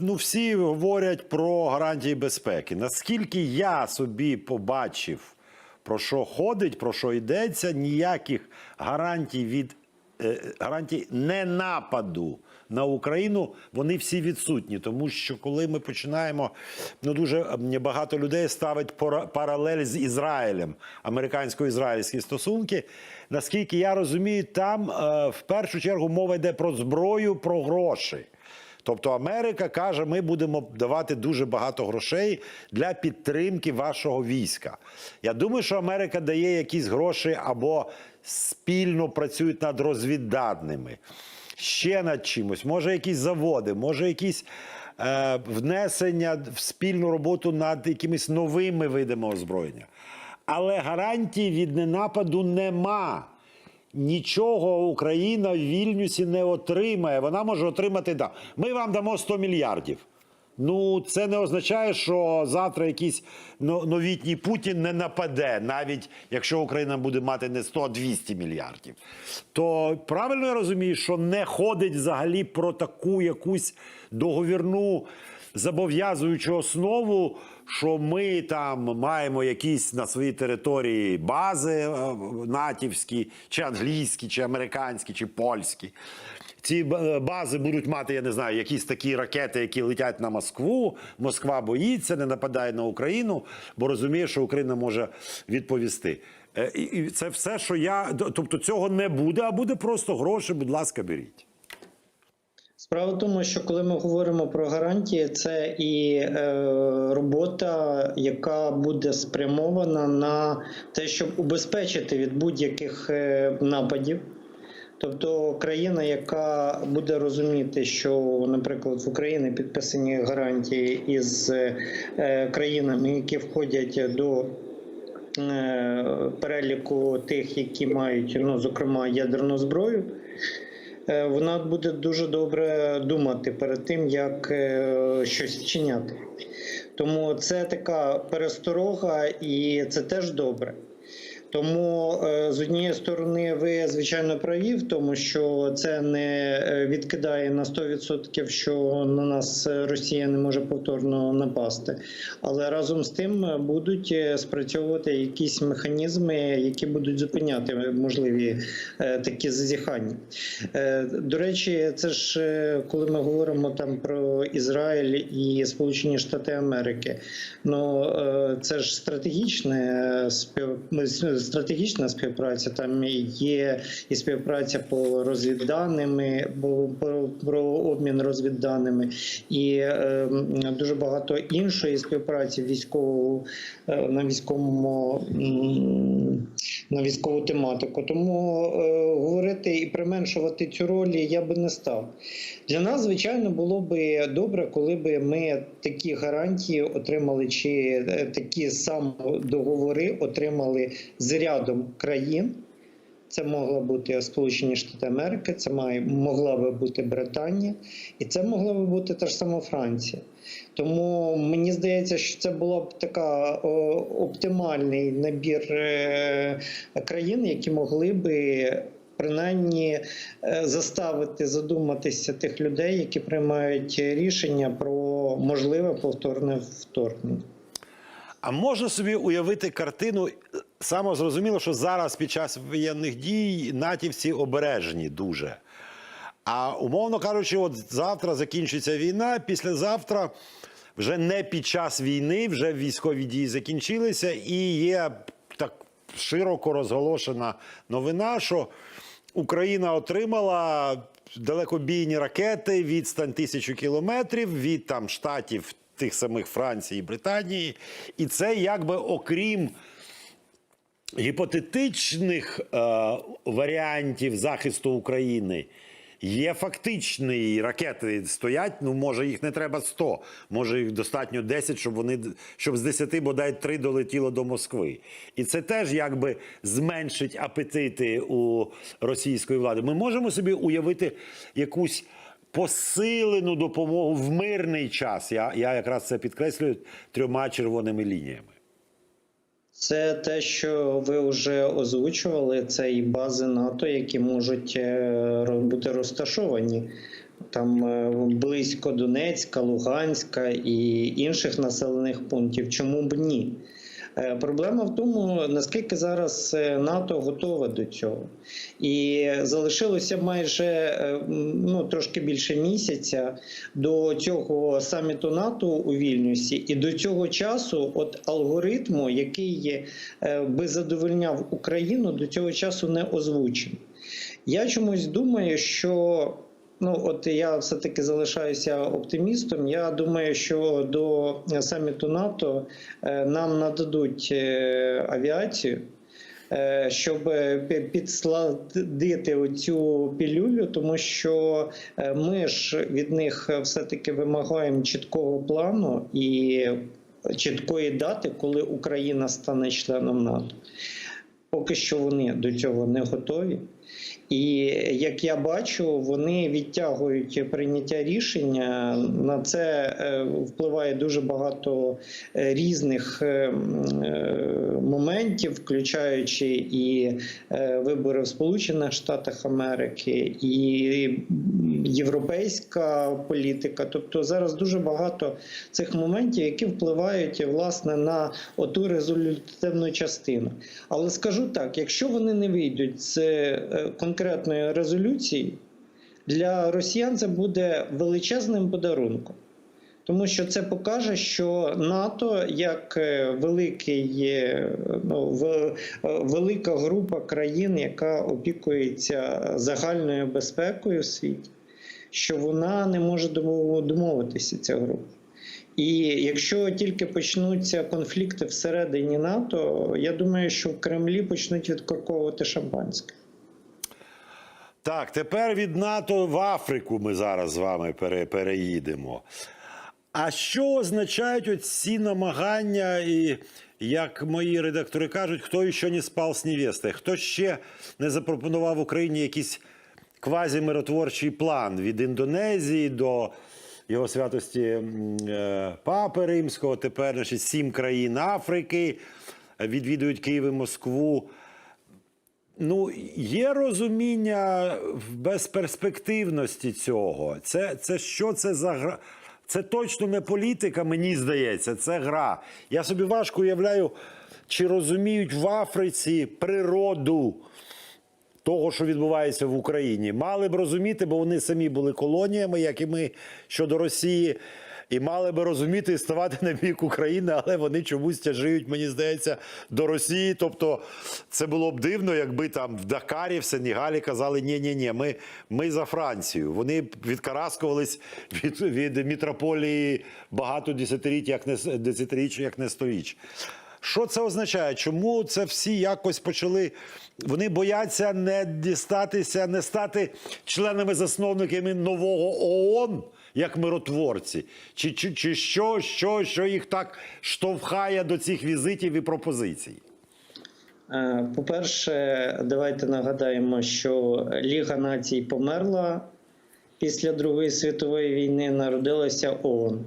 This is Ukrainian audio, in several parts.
Ну, всі говорять про гарантії безпеки. Наскільки я собі побачив, про що ходить, про що йдеться, ніяких гарантій від е, гарантій не нападу на Україну, вони всі відсутні. Тому що коли ми починаємо, ну дуже багато людей ставить паралель з Ізраїлем, американсько-ізраїльські стосунки. Наскільки я розумію, там е, в першу чергу мова йде про зброю, про гроші. Тобто Америка каже, ми будемо давати дуже багато грошей для підтримки вашого війська. Я думаю, що Америка дає якісь гроші або спільно працюють над розвідданими, ще над чимось, може якісь заводи, може якісь е, внесення в спільну роботу над якимись новими видами озброєння. Але гарантій від ненападу нема. Нічого Україна в Вільнюсі не отримає. Вона може отримати да. Ми вам дамо 100 мільярдів. Ну, це не означає, що завтра якийсь новітній Путін не нападе, навіть якщо Україна буде мати не 100, а 200 мільярдів. То правильно я розумію, що не ходить взагалі про таку якусь договірну зобов'язуючу основу, що ми там маємо якісь на своїй території бази е, натівські, чи англійські, чи американські, чи польські. Ці бази будуть мати, я не знаю, якісь такі ракети, які летять на Москву. Москва боїться, не нападає на Україну, бо розуміє, що Україна може відповісти. Е, і це все, що я. Тобто цього не буде, а буде просто гроші, будь ласка, беріть. Справа в тому, що коли ми говоримо про гарантії, це і е, робота, яка буде спрямована на те, щоб убезпечити від будь-яких е, нападів. Тобто країна, яка буде розуміти, що, наприклад, в Україні підписані гарантії із е, країнами, які входять до е, переліку тих, які мають, ну, зокрема, ядерну зброю. Е, Вона буде дуже добре думати перед тим, як е, щось вчиняти. Тому це така пересторога, і це теж добре. Тому е, з однієї сторони, ви звичайно праві в тому, що це не е, відкидає на 100%, що на нас е, Росія не може повторно напасти. Але разом з тим будуть спрацьовувати якісь механізми, які будуть зупиняти можливі такі зазіхання. До речі, це ж коли ми говоримо там про Ізраїль і Сполучені Штати Америки. Ну це ж стратегічне спів... стратегічна співпраця. Там є і співпраця по розвідданими, по, про обмін розвідданими, і е, дуже багато іншої співпраці військового е, на військовому на військову тематику. Тому е, говорити і применшувати цю роль я би не став. Для нас, звичайно, було би добре, коли б ми такі гарантії отримали, чи е, такі сам договори отримали з рядом країн. Це могла бути Сполучені Штати Америки, це могла би бути Британія, і це могла би бути та ж сама Франція. Тому мені здається, що це була б така о, оптимальний набір е, країн, які могли би принаймні е, заставити задуматися тих людей, які приймають рішення про можливе повторне вторгнення. А можна собі уявити картину? Саме зрозуміло, що зараз під час воєнних дій натівці обережні дуже. А умовно кажучи, от завтра закінчиться війна, післязавтра вже не під час війни, вже військові дії закінчилися, і є так широко розголошена новина, що Україна отримала далекобійні ракети, відстань тисячу кілометрів від там штатів тих самих Франції і Британії. І це якби окрім гіпотетичних е, варіантів захисту України. Є фактичні ракети стоять. Ну може їх не треба 100, може їх достатньо 10, щоб вони щоб з 10 бодай 3 долетіло до Москви. І це теж якби зменшить апетити у російської влади. Ми можемо собі уявити якусь посилену допомогу в мирний час. Я, я якраз це підкреслюю трьома червоними лініями. Це те, що ви вже озвучували. Це і бази НАТО, які можуть е, бути розташовані там е, близько Донецька, Луганська і інших населених пунктів. Чому б ні? Е, Проблема в тому, наскільки зараз е, НАТО готове до цього, і залишилося майже е, ну трошки більше місяця до цього саміту НАТО у Вільнюсі, і до цього часу, от алгоритму, який би задовольняв Україну, до цього часу не озвучений. Я чомусь думаю, що ну от я все-таки залишаюся оптимістом. Я думаю, що до саміту НАТО е, нам нададуть е, авіацію. е, Щоб підсладити оцю пілюлю, тому що ми ж від них все-таки вимагаємо чіткого плану і чіткої дати, коли Україна стане членом НАТО. Поки що вони до цього не готові. І як я бачу, вони відтягують прийняття рішення. На це е, впливає дуже багато е, різних е, моментів, включаючи і вибори в Сполучених Штатах Америки, і європейська політика. Тобто зараз дуже багато цих моментів, які впливають власне на оту резолютивну частину. Але скажу так: якщо вони не вийдуть з конкретної резолюції, для росіян це буде величезним подарунком. Тому що це покаже, що НАТО як е, великий, ну, е, велика група країн, яка опікується загальною безпекою в світі, що вона не може домов- домовитися ця група. І якщо тільки почнуться конфлікти всередині НАТО, я думаю, що в Кремлі почнуть відкорковувати шампанське. Так, тепер від НАТО в Африку ми зараз з вами пере, переїдемо. А що означають оці намагання, і як мої редактори кажуть, хто ще не спав з невестою? Хто ще не запропонував Україні якийсь квазімиротворчий план від Індонезії до його святості е, Папи Римського, тепер значить, сім країн Африки відвідують Київ і Москву. Ну, є розуміння в безперспективності цього. Це, це що це за гра? Це точно не політика, мені здається, це гра. Я собі важко уявляю, чи розуміють в Африці природу того, що відбувається в Україні. Мали б розуміти, бо вони самі були колоніями, як і ми щодо Росії. І мали би розуміти і ставати на бік України, але вони чомусь тяжіють, мені здається, до Росії. Тобто це було б дивно, якби там в Дакарі, в Сенегалі казали, ні ні ні ми, ми за Францію. Вони відкараскувались від, від мітрополії багато десятиріч, як не десятиріч, як не сторіч. Що це означає? Чому це всі якось почали? Вони бояться не дістатися, не стати членами засновниками нового ООН як миротворці? Чи, чи, чи що, що, що їх так штовхає до цих візитів і пропозицій? Е, По-перше, давайте нагадаємо, що Ліга націй померла після Другої світової війни, народилася ООН.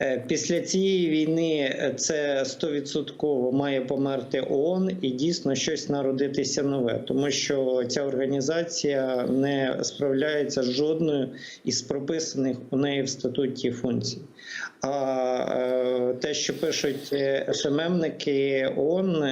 Е, Після цієї війни е, це 100% має померти ООН і дійсно щось народитися нове, тому що ця організація не справляється з жодною із прописаних у неї в статуті функцій. А е, те, що пишуть СММники ООН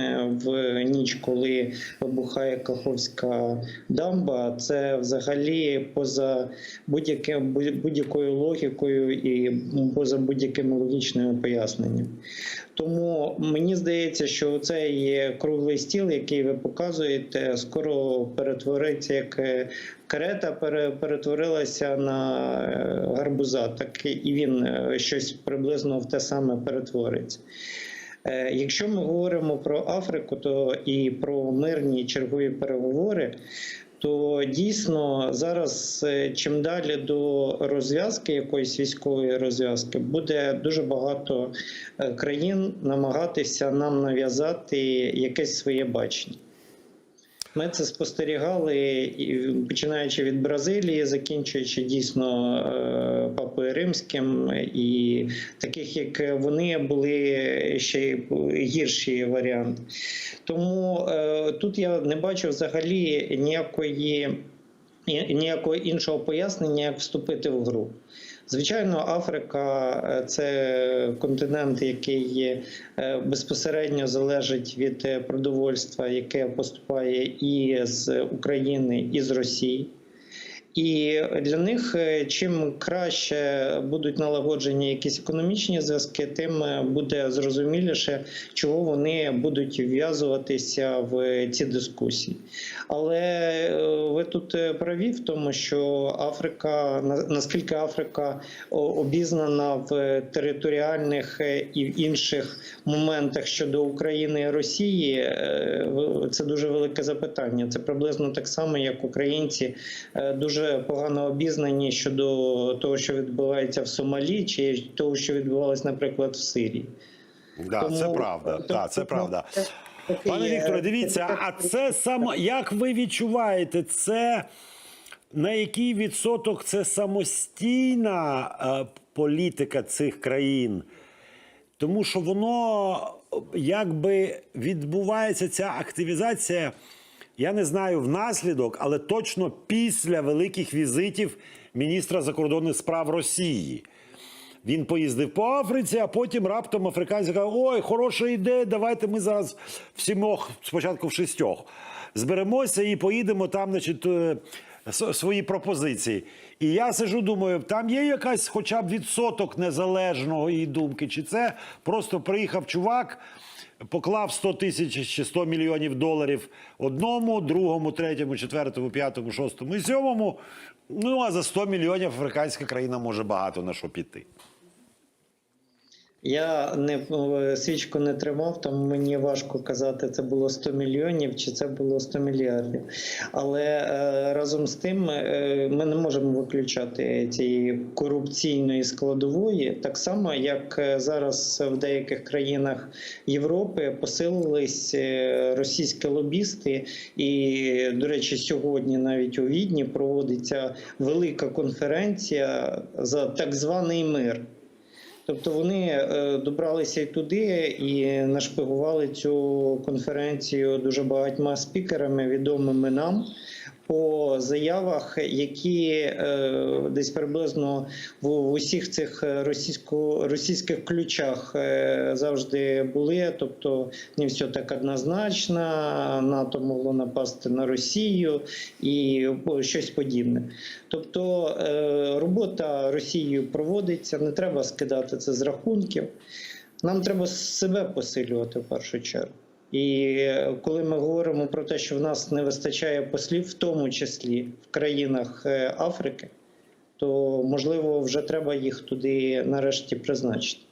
в ніч, коли вибухає Каховська дамба, це взагалі поза будь-яким будь-якою логікою і поза логічними поясненнями. Тому мені здається, що цей круглий стіл, який ви показуєте, скоро перетвориться як е, карета перетворилася на е, гарбуза, так і він е, щось приблизно в те саме перетвориться. Якщо ми говоримо про Африку, то і про мирні чергові переговори, то дійсно зараз е, чим далі до розв'язки якоїсь військової розв'язки, буде дуже багато е, країн намагатися нам нав'язати якесь своє бачення. Ми це спостерігали, починаючи від Бразилії, закінчуючи дійсно е, папою римським, і таких як вони були ще гірші варіанти. Тому е, тут я не бачу взагалі ніякої ніякого іншого пояснення, як вступити в гру. Звичайно, Африка е, це континент, який е, безпосередньо залежить від е, продовольства, яке поступає і з України, і з Росії. І для них е, чим краще будуть налагоджені якісь економічні зв'язки, тим е, буде зрозуміліше, чого вони будуть вв'язуватися в ці дискусії. Але е, ви тут праві в тому, що Африка на- наскільки Африка обізнана в територіальних і інших моментах щодо України і Росії, це дуже велике запитання. Це приблизно так само, як українці е, дуже погано обізнані щодо того, що відбувається в Сомалі, чи того, що відбувалось, наприклад, в Сирії. Да, це правда. тому- Да, це правда. Пане е, Вікторе, дивіться, а це саме як ви відчуваєте, це на який відсоток це самостійна е, політика цих країн? Тому що воно якби відбувається ця активізація, я не знаю внаслідок, але точно після великих візитів міністра закордонних справ Росії. Він поїздив по Африці, а потім раптом африканці кажуть, ой, хороша ідея, давайте ми зараз в сімох, спочатку в шістьох, зберемося і поїдемо там, значить, е, свої пропозиції. І я сижу, думаю, там є якась хоча б відсоток незалежного її думки, чи це просто приїхав чувак, поклав 100 тисяч чи 100 мільйонів доларів одному, другому, третьому, четвертому, п'ятому, шостому і сьомому. Ну а за 100 мільйонів африканська країна може багато на що піти. Я не е, свічку не тримав, тому мені важко казати, це було 100 мільйонів чи це було 100 мільярдів. Але е, разом з тим е, ми не можемо виключати цієї корупційної складової, так само як зараз в деяких країнах Європи посилились російські лобісти, і до речі, сьогодні навіть у Відні проводиться велика конференція за так званий мир. Тобто вони е, добралися і туди і нашпигували цю конференцію дуже багатьма спікерами, відомими нам. По заявах, які е, десь приблизно в, усіх цих російсько, російських ключах е, завжди були. Тобто не все так однозначно, НАТО могло напасти на Росію і щось подібне. Тобто е, робота Росією проводиться, не треба скидати це з рахунків. Нам треба себе посилювати в першу чергу. І е, коли ми говоримо про те, що в нас не вистачає послів, в тому числі в країнах е, Африки, то можливо вже треба їх туди нарешті призначити.